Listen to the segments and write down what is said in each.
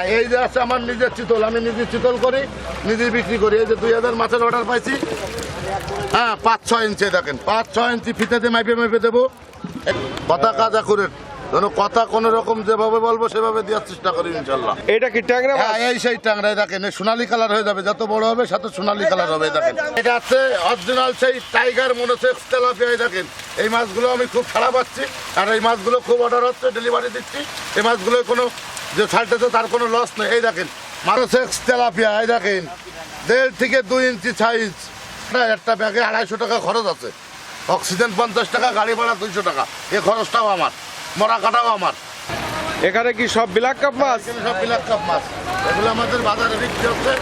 এই যে আছে আমার নিজের চিতল আমি নিজে চিতল করি নিজে বিক্রি করি। এই যে দুই হাজার মাছের অর্ডার পাইছি। হ্যাঁ পাঁচ ছয় ইঞ্চি দেখেন। পাঁচ ছয় ইঞ্চি ফিতেতে মাইপে মাইপে দেবো। কথা কাজ অ্যাকুরেট যেন কথা কোনো রকম যেভাবে বলব সেভাবে দেওয়ার চেষ্টা করি ইনশাল্লাহ। এটা কি ট্যাংরা হ্যাঁ এই সেই টাংরাই দেখেন। সোনালী কালার হয়ে যাবে। যত বড় হবে সাথে সোনালী কালার হবে দেখেন। এটা আছে অরিজিনাল সেই টাইগার মনোসেক্স তেলাপিয়াই দেখেন। এই মাছগুলো আমি খুব খারাপ পাচ্ছি। আর এই মাছগুলো খুব অর্ডার হচ্ছে ডেলিভারি দিচ্ছি। এই মাছগুলো কোনো যে ছাড়তেছে তার কোনো লস নেই। এই দেখেন মনোসেক্স তেলাপিয়া এই দেখেন দেড় থেকে দুই ইঞ্চি সাইজ একটা ব্যাগে আড়াইশো টাকা খরচ আছে। অক্সিজেন পঞ্চাশ টাকা গাড়ি ভাড়া দুইশো টাকা। এ খরচটাও আমার মরা কাটাও আমার। এখানে কি সব ব্ল্যাক কাপ মাছ? সব বিলাক কাপ মাছ। এগুলো আমাদের বাজারে বিক্রি হচ্ছে।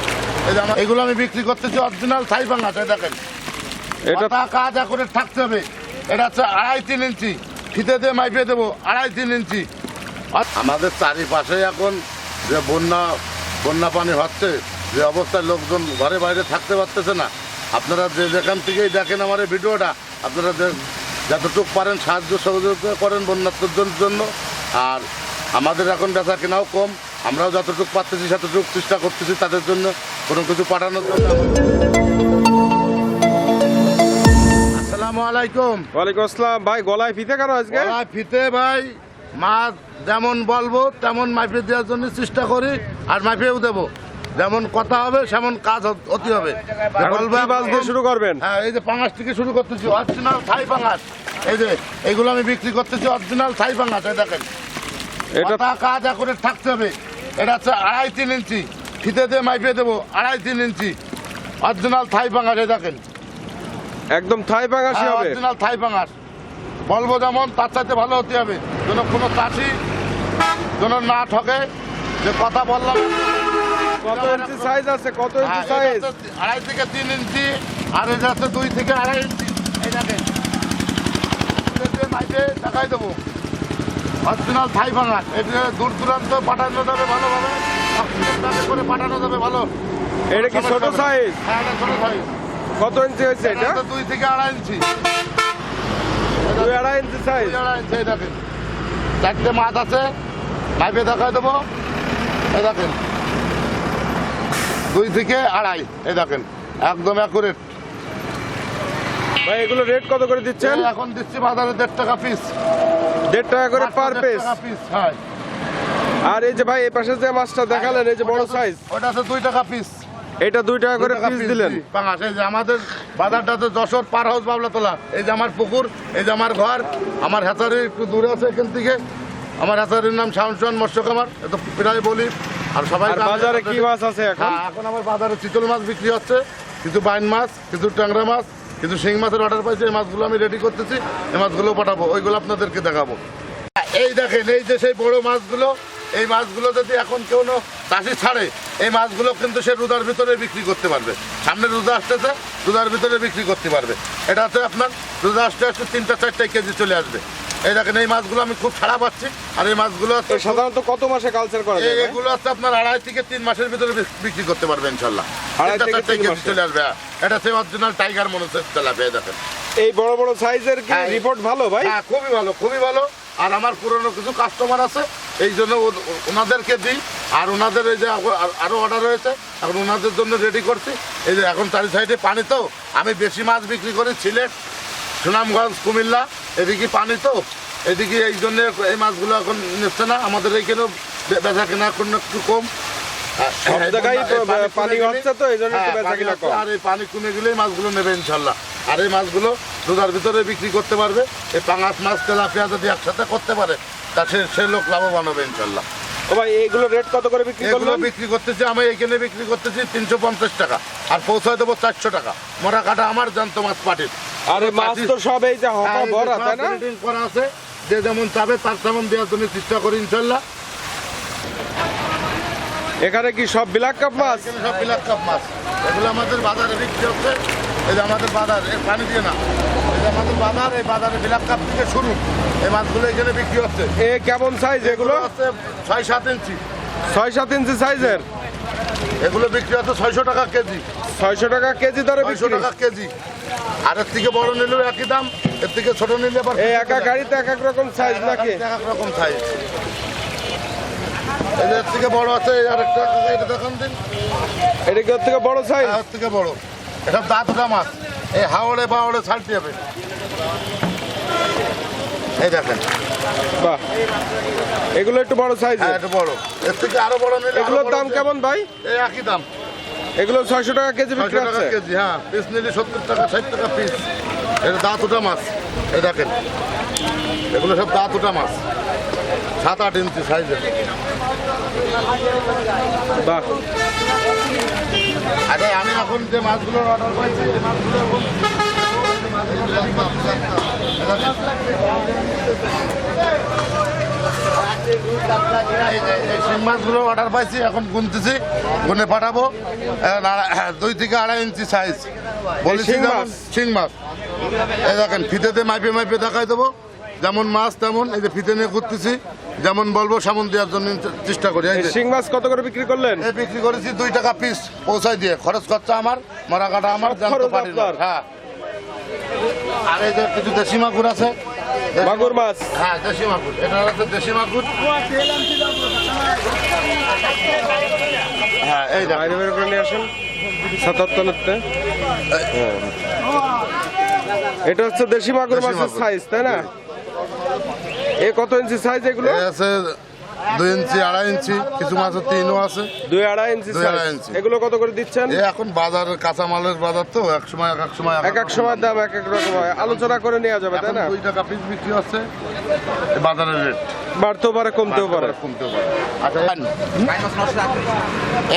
এই যে আমার- এগুলো আমি বিক্রি করতেছি অরিজিনাল থাই এই দেখেন। এটা কাজ করে থাকতে হবে। এটা হচ্ছে আড়াই তিন ইঞ্চি। ফিতে দিয়ে মাইপে দেবো আড়াই তিন ইঞ্চি। আমাদের চারিপাশে এখন যে বন্যা বন্যা পানি হচ্ছে যে অবস্থায় লোকজন ঘরে বাইরে থাকতে পারতেছে না। আপনারা যে যেখান থেকেই দেখেন আমার এই ভিডিওটা আপনারা যতটুকু পারেন সাহায্য সহযোগিতা করেন বন্যার্থের জন্য। আর আমাদের এখন বেচা কেনাও কম আমরাও যতটুকু পারতেছি ততটুকু চেষ্টা করতেছি তাদের জন্য কোনো কিছু পাঠানোর জন্য। আসসালামু আলাইকুম। ওয়ালাইকুম আসসালাম। ভাই গলায় ফিতে কেন আজকে? গলায় ফিতে ভাই মাছ যেমন বলব তেমন মাইপে দেওয়ার জন্য চেষ্টা করি আর মাইপেও দেবো। যেমন কথা হবে সেমন কাজ হতে হবে। শুরু করবেন? হ্যাঁ এই যে পাঙাশ থেকে শুরু করতেছি অরিজিনাল থাই পাঙাশ। এই যে এগুলো আমি বিক্রি করতেছি অরিজিনাল থাই পাঙাশ এই দেখেন। এটা কাজ করে থাকতে হবে। এটা হচ্ছে আড়াই তিন ইঞ্চি। ফিতে দিয়ে মাইপে দেবো আড়াই তিন ইঞ্চি। অরিজিনাল থাই পাঙাশ এই দেখেন। একদম থাই পাঙাশি হবে। অরিজিনাল থাই পাঙাশ। বলব যেমন তার চাইতে ভালো হতে হবে। যেন কোনো চাষি যেন না ঠকে যে কথা বললাম। কত ইঞ্চি সাইজ আছে? কত ইঞ্চি হ্যাঁ, সাইজ আড়াই থেকে তিন ইঞ্চি আর এটা হচ্ছে দুই থেকে আড়াই ইঞ্চি। এই দেখেন। মাইকে দেখাই দেবো। অরিজিনাল থাই এটা দূর দূরান্ত পাঠানো যাবে ভালোভাবে। অক্সিজেন করে পাঠানো যাবে ভালো। এটা কি ছোট সাইজ হ্যাঁ এটা ছোট সাইজ কত ইঞ্চি হয়েছে এটা এটা? দুই থেকে আড়াই ইঞ্চি। দুই আড়াই ইঞ্চি সাইজ দুই আড়াই ইঞ্চি দেখেন। চারটে মাছ আছে মাইপে দেখাই দেবো। এই দেখেন। দুই থেকে আড়াই এই দেখেন। একদম অ্যাকুরেট ভাই এগুলো রেট কত করে দিচ্ছেন? এখন দিচ্ছি বাজারে দেড় টাকা পিস দেড় টাকা করে পার পিস পিস হ্যাঁ। আর এই যে ভাই এই পাশে যে মাছটা দেখালেন এই যে বড় সাইজ ওটা আছে দুই টাকা পিস এটা দুই টাকা করে পিস দিলেন। পাঙাশ এই যে আমাদের বাজারটা তো যশোর পার হাউস বাবলা তোলা এই যে আমার পুকুর এই যে আমার ঘর আমার হেতারি একটু দূরে আছে এখান থেকে। আমার হেতারির নাম শাউনশান মৎস্য কামার এত প্রায় বলি। আর সবাই বাজারে কি মাছ আছে এখন? হ্যাঁ এখন আমার বাজারে চিতল মাছ বিক্রি হচ্ছে কিছু বাইন মাছ কিছু ট্যাংরা মাছ কিছু শিং মাছের অর্ডার পাইছি এই মাছগুলো আমি রেডি করতেছি এই মাছগুলো পাঠাবো ওইগুলো আপনাদেরকে দেখাবো। এই দেখেন এই যে সেই বড় মাছগুলো এই মাছগুলো যদি এখন কেউ চাষি ছাড়ে এই মাছগুলো কিন্তু সে রোজার ভিতরে বিক্রি করতে পারবে। সামনে রোজা আসতেছে রোজার ভিতরে বিক্রি করতে পারবে। এটা হচ্ছে আপনার রোজা আসতে আসতে তিনটা চারটা কেজি চলে আসবে। এই দেখেন এই মাছগুলো আমি খুব ছাড়া পাচ্ছি। আর এই মাছগুলো সাধারণত কত মাসে কালচার করা যায় এগুলো হচ্ছে আপনার আড়াই থেকে তিন মাসের ভিতরে বিক্রি করতে পারবে ইনশাল্লাহ। আড়াই থেকে তিন চলে আসবে। হ্যাঁ। এটা হচ্ছে অরিজিনাল টাইগার মনে হচ্ছে তেলাপিয়া এই দেখেন। এই বড় বড় সাইজের কি হ্যাঁ। রিপোর্ট ভালো ভাই? হ্যাঁ খুবই ভালো খুবই ভালো। আর আমার পুরনো কিছু কাস্টমার আছে এই জন্য ওনাদেরকে দিই। আর ওনাদের এই যে আগ- আর- আরও অর্ডার হয়েছে এখন ওনাদের জন্য রেডি করছি। এই যে এখন চারি সাইডে পানি তো আমি বেশি মাছ বিক্রি করি সিলেট সুনামগঞ্জ কুমিল্লা এদিকে পানি তো। এদিকে এই জন্য এই মাছগুলো এখন নিচ্ছে না আমাদের এইখানেও বেচা কেনা এখন একটু কম। সব জায়গায় পানি হচ্ছে তো এই জন্য হ্যাঁ, বেচা পানি কম। আর এই পানি কমে গেলেই মাছগুলো নেবে ইনশাল্লাহ। আর এই মাছগুলো রোজার ভিতরে বিক্রি করতে পারবে। এই পাঙাশ মাছ তেলাপিয়া যদি একসাথে করতে পারে তা সে সে লোক লাভবান হবে ইনশাল্লাহ। ও ভাই এইগুলো রেট কত করে বিক্রি এগুলো করলেন? বিক্রি করতেছি আমি এখানে বিক্রি করতেছি তিনশো পঞ্চাশ টাকা আর পৌঁছায় দেবো চারশো টাকা। মরা কাটা আমার জ্যান্ত মাছ পাটির আরে মাছ তো সব এই যে হকা হ্যাঁ, ভরা তাই না? grading করা আছে যে যেমন চাবে তার তেমন দেওয়ার জন্য চেষ্টা করি ইনশাল্লাহ। এখানে কি সব ব্ল্যাক কাপ মাছ? এখানে সব বিলাক কাপ মাছ। এগুলো আমাদের বাজারে বিক্রি হচ্ছে এই যে আমাদের বাজার এই পানি দিয়ে না। এই যে আমাদের বাজার এই বাজারে বিলাক কাপ থেকে শুরু। এই মাছগুলো এখানে বিক্রি হচ্ছে। এ কেমন সাইজ এগুলো হচ্ছে ছয় সাত ইঞ্চি। ছয় সাত ইঞ্চি সাইজের এগুলো বিক্রি হচ্ছে ছয়শো টাকা কেজি। ছয়শো টাকা কেজি দরে ছয়শো টাকা কেজি। আর এর থেকে বড় নিলেও একই দাম এর থেকে ছোট নিলে আবার এই একা গাড়িতে এক এক রকম সাইজ নাকি? এক এক রকম সাইজ এর থেকে বড় আছে এই আরেকটা এটা দেখান দিন। এটা কি থেকে বড় সাইজ এর থেকে বড়। এসব দাঁতটা মাছ এই হাওড়ে বাওড়ে ছাড়তে হবে। এই দেখেন। বাহ। এগুলো একটু বড় সাইজ হ্যাঁ একটু বড়। এর থেকে আরও বড় নিলে এগুলোর দাম কেমন ভাই? এই একই দাম। এগুলো ছয়শো টাকা কেজি বিক্রি ছয়শো টাকা কেজি হ্যাঁ পিস নিলে সত্তর টাকা ষাট টাকা পিস এটা দাঁত ওটা মাছ এই দেখেন। এগুলো সব দাঁত ওটা মাছ। সাত আট ইঞ্চি সাইজের বাহ। আরে আমি এখন যে মাছগুলোর অর্ডার পাইছি এই মাছগুলো শিং মাছগুলো অর্ডার পাইছি এখন গুনতেছি গুনে পাঠাবো। দুই থেকে আড়াই ইঞ্চি সাইজ বলেছি শিং মাছ? এই দেখেন ফিতেতে মাইপে মাইপে দেখাই দেবো। যেমন মাছ তেমন এই যে ফিতে নিয়ে ঘুরতেছি যেমন বলব সামন দেওয়ার জন্য চেষ্টা করি। শিং মাছ কত করে বিক্রি করলেন? বিক্রি করেছি দুই টাকা পিস পৌঁছাই দিয়ে। খরচ খরচা আমার মরা কাটা আমার জানতে পারি হ্যাঁ। আর এই যে কিছু দেশি মাগুর আছে। মাগুর মাছ? হ্যাঁ দেশি মাগুর। এটা হচ্ছে দেশি মাগুর। হ্যাঁ এই বাইরে বের করে নিয়ে আসেন। সাতাত্তরতে এটা হচ্ছে দেশি মাগুর মাছের সাইজ তাই না? এ কত ইঞ্চি সাইজ এগুলো? আছে দুই ইঞ্চি আড়াই ইঞ্চি কিছু মাছ তিনও আছে। দুই আড়াই ইঞ্চি দুই আড়াই ইঞ্চি। এগুলো কত করে দিচ্ছেন? এই এখন বাজারের কাঁচামালের বাজার তো এক সময় এক এক সময় এক এক সময় দাম এক এক রকম হয়। আলোচনা করে নেওয়া যাবে তাই না? দুই টাকা পিস বিক্রি হচ্ছে বাজারের রেট বাড়তেও পারে কমতেও পারে। কমতেও পারে। আচ্ছা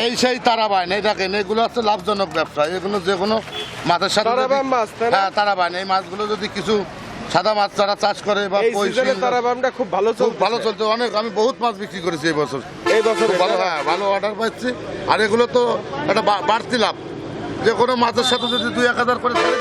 এই সেই তারাবাইন এই দেখেন এগুলো হচ্ছে লাভজনক ব্যবসা। এগুলো যে কোনো মাছের সাথে তারাবাইন মাছ? হ্যাঁ তারাবাইন। এই মাছগুলো যদি কিছু সাদা মাছ তারা চাষ করে বা তারা বামটা খুব ভালো খুব চলছে ভালো চলছে। অনেক আমি বহুত মাছ বিক্রি করেছি এই বছর। এই বছর ভালো হ্যাঁ ভালো অর্ডার পাচ্ছি আর এগুলো তো একটা বাড়তি লাভ। যে কোনো মাছের সাথে যদি দুই এক হাজার করে ছেড়ে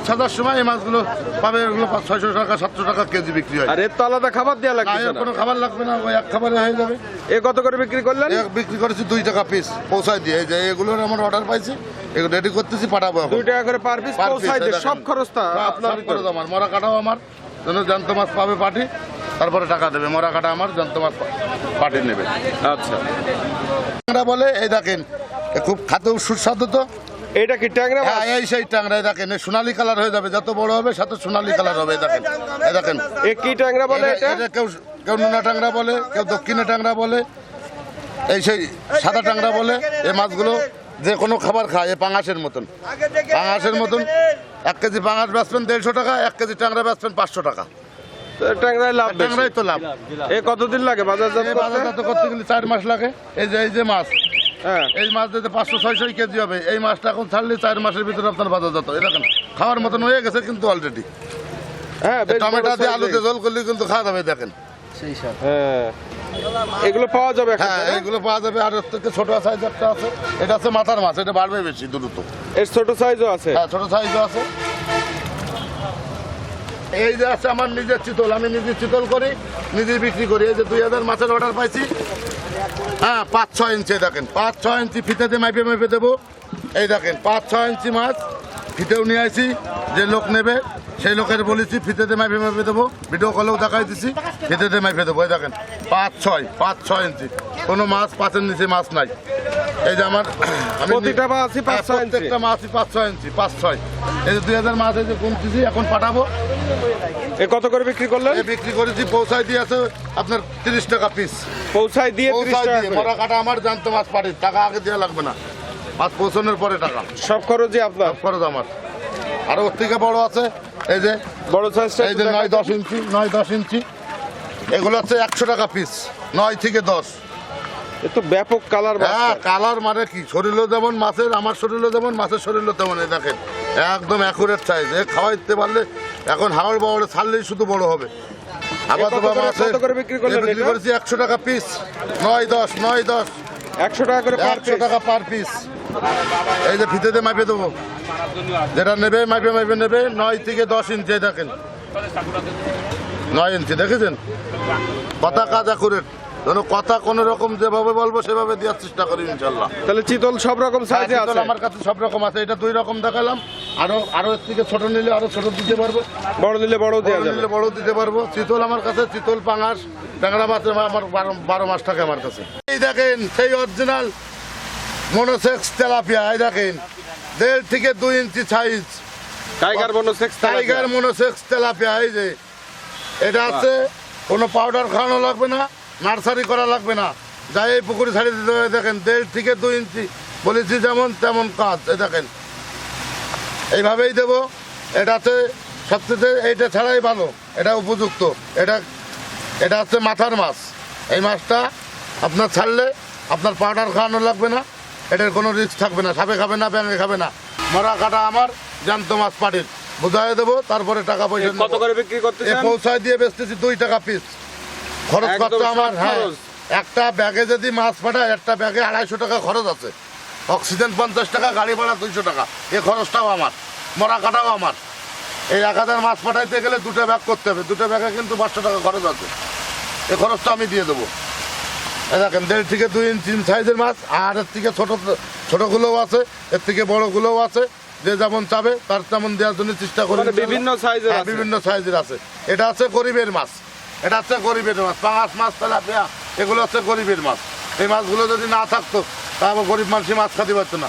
ছাদার সময় এই মাছগুলো পাবে এগুলো পাঁচ- ছয়শো টাকা সাতশো টাকা কেজি বিক্রি হয়। আর এর তো আলাদা খাবার দেওয়া লাগবে এর কোনো খাবার লাগবে না ওই এক খাবারে হয়ে যাবে। এ কত করে বিক্রি করলেন? বিক্রি করেছি দুই টাকা পিস পৌঁছায় দিয়ে। এই যে এগুলোর আমার অর্ডার পাইছি এগুলো রেডি করতেছি পাঠাবো দুই টাকা করে পার পিস পৌঁছাই দিয়ে। সব খরচটা আপনার আমার। মরা কাটাও আমার যেন জ্যান্ত মাছ পাবে পাটি তারপরে টাকা দেবে। মরা কাটা আমার জ্যান্ত মাছ পা- পাটি নেবে। আচ্ছা। বলে এই দেখেন খুব খাতেও সুস্বাদু তো। এটা কি ট্যাংরা হ্যাঁ মাছ এই সেই ট্যাংরা দেখেন সোনালি কালার হয়ে যাবে যত বড় হবে সাথে সোনালি কালার হবে দেখেন দেখেন। এ কি ট্যাংরা বলে এটা- কেউ কেউ নোনা ট্যাংরা বলে কেউ দক্ষিণে ট্যাংরা বলে এই সেই সাদা ট্যাংরা বলে এই মাছগুলো যে কোনো খাবার খায় এই পাঙাশের মতন। পাঙাশের মতন এক কেজি পাঙাশ বেচবেন দেড়শো টাকা এক কেজি ট্যাংরা বেচবেন পাঁচশো টাকা। তো ট্যাংরায় লাভ ট্যাংরাই তো লাভ। এ কতদিন লাগে এই করতে গেলে চার মাস লাগে। এই যে এই যে মাছ হ্যাঁ এই মাছ যদি পাঁচশো ছয়শো কেজি হবে। এই মাছটা এখন ছাড়লে চার মাসের ভিতরে আপনার বাজার যেত। এরকম খাওয়ার মতন হয়ে গেছে কিন্তু অলরেডি হ্যাঁ টমেটো দিয়ে আলুতে। জল করলে কিন্তু খাওয়া যাবে দেখেন। হ্যাঁ। এগুলো পাওয়া যাবে হ্যাঁ? এইগুলো পাওয়া যাবে। আর এর থেকে ছোট সাইজ একটা আছে। এটা আছে মাথার মাছ এটা বাড়বে বেশি দ্রুত। এর ছোট সাইজও আছে? হ্যাঁ ছোট সাইজও আছে। এই যে আছে আমার নিজের চিতল, আমি নিজে চিতল করি, নিজে বিক্রি করি। এই যে দুই হাজার মাছের অর্ডার পাইছি। হ্যাঁ পাঁচ, ছয় ইঞ্চি দেখেন। পাঁচ, ছয় ইঞ্চি ফিতেতে মাইপে মাইপে দেবো। এই দেখেন, পাঁচ, ছয় ইঞ্চি মাছ ফিতেও নিয়ে আসি যে লোক নেবে, সেই লোকের বলেছি, ফিতেতে মাইপে মাইপে দেবো। ভিডিও কলেও দেখাই দিছি, ফিতেতে মাইপে দেবো, এই দেখেন। পাঁচ, ছয় পাঁচ, ছয় ইঞ্চি। কোনো মাছ পাঁচের নিচে মাছ নাই। এই যে আমার আমি প্রতিটা মাছই পাঁচ হ্যাঁ, ছয় ইঞ্চি। প্রত্যেকটা মাছই পাঁচ ছয় ইঞ্চি পাঁচ ছয়। এই যে দুই হাজার মাছ এই যে কমতেছি এখন পাঠাবো। এ কত করে বিক্রি করলেন? এই বিক্রি করেছি পৌঁছায় দিয়ে আছে আপনার তিরিশ টাকা পিস পৌঁছায় দিয়ে ত্রিশ পৌঁছায় টাকা দিয়ে করে। মরা কাটা আমার জানতো মাছ পাটি টাকা আগে দেওয়া লাগবে না। মাছ পৌঁছানোর পরে টাকা। সব খরচই আপনার। খরচ আমার। আরও ওর থেকে বড় আছে এই যে বড় সাইজটা এই যে নয় দশ ইঞ্চি নয় দশ ইঞ্চি। এগুলো হচ্ছে একশো টাকা পিস নয় থেকে দশ। তো ব্যাপক কালার হ্যাঁ কালার মানে কি? শরীরও যেমন মাছের আমার শরীরও যেমন মাছের শরীরও তেমন এই দেখেন। একদম অ্যাকুরেট সাইজ এ খাওয়াইতে পারলে এখন হাওড় বাওড়ে ছাড়লেই শুধু বড় হবে। বিক্রি বিক্রি এটা? করেছি একশো টাকা পিস নয় দশ নয় দশ। একশো টাকা করে একশো টাকা পার পিস এই যে ফিতেতে মাইপে দেবো। যেটা নেবে মাইপে মাইপে নেবে নয় থেকে দশ ইঞ্চি দেখেন। নয় ইঞ্চি দেখেছেন? কথা কাজ অ্যাকুরেট যেন কথা কোনো রকম যেভাবে বলব সেভাবে দেওয়ার চেষ্টা করি ইনশাল্লাহ তাহলে চিতল সব রকম সাইজে হ্যাঁ, আছে? আমার কাছে সব রকম আছে এটা দুই রকম দেখালাম। আরও আরও এর থেকে ছোট নিলে আরও ছোট দিতে পারব। বড় দিলে বড় দেওয়া যাবে। নিলে বড় দিতে পারব। চিতল আমার কাছে চিতল পাঙাশ ট্যাংরা মাছ আমার বারো বারো মাস থাকে আমার কাছে। এই দেখেন সেই অরিজিনাল মনোসেক্স তেলাপিয়া এই দেখেন। দেড় থেকে দুই ইঞ্চি সাইজ টাইগার বনো সেক্স টাইগার মনোসেক্স তেলাপিয়া এই যে। এটা আছে কোনো পাউডার খাওয়ানো লাগবে না। নার্সারি করা লাগবে না। যাই এই পুকুরে ছাড়িয়ে দিতে হবে দেখেন দেড় থেকে দুই ইঞ্চি। বলেছি যেমন তেমন কাজ এই দেখেন। এইভাবেই দেব। এটাতে সবচেয়ে এইটা ছাড়াই ভালো। এটা উপযুক্ত। এটা এটা হচ্ছে মাথার মাছ। এই মাছটা আপনার ছাড়লে আপনার পাউডার খাওয়ানো লাগবে না। এটার কোনো রিস্ক থাকবে না। সাপে খাবে না ব্যাঙে খাবে না। মরা কাটা আমার জ্যান্ত মাছ পাটির বুঝাই দেবো তারপরে টাকা পয়সা পৌঁছায় দিয়ে বেচতেছি দুই টাকা পিস খরচ একদম খরচা আমার হ্যাঁ। একটা ব্যাগে যদি মাছ পাঠায় একটা ব্যাগে আড়াইশো টাকা খরচ আছে। অক্সিজেন পঞ্চাশ টাকা গাড়ি ভাড়া দুইশো টাকা। এই খরচটাও আমার মরা কাটাও আমার। এই এক হাজার মাছ পাঠাইতে গেলে দুটো ব্যাগ করতে হবে। দুটো ব্যাগে কিন্তু পাঁচশো টাকা খরচ আছে। এই খরচটা আমি দিয়ে দেবো। দেখেন দেড় থেকে দুই ইঞ্চি সাইজের মাছ আর এর থেকে ছোটো ছোটোগুলোও আছে এর থেকে বড়গুলোও আছে। যে যেমন চাবে তার তেমন দেওয়ার জন্য চেষ্টা করি। মানে বিভিন্ন size-এর হ্যাঁ, আছে। বিভিন্ন সাইজের আছে। এটা হচ্ছে গরিবের মাছ। এটা হচ্ছে গরিবের মাছ, পাঙাশ মাছ, তেলাপিয়া, এগুলো হচ্ছে গরিবের মাছ। এই মাছগুলো যদি না থাকতো, তাহলে গরিব মানুষই মাছ খাতে পারতো না।